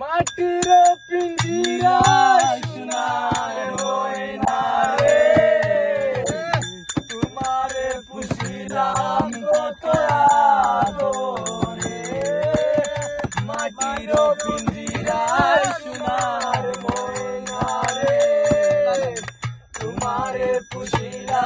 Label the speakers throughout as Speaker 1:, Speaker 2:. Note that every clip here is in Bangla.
Speaker 1: মাটির পিঞ্জিরায় সোনার ময়না রে তোমারে পুষিলাম কত আদরে মাটির পিঞ্জিরায় সোনার ময়না রে তোমারে পুষিলাম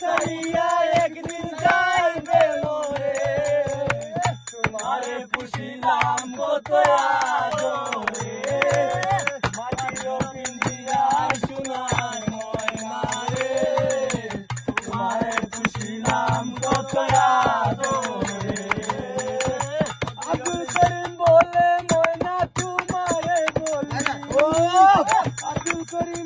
Speaker 1: ছাড়িয়া একদিন যাইবে মরে। তোমারে পুষিলাম কত আদরে। মাটির পিন্দিয়া সোনার ময়না রে তোমারে পুষিলাম কত আদরে। আব্দুল করিম বলে ময়না করিম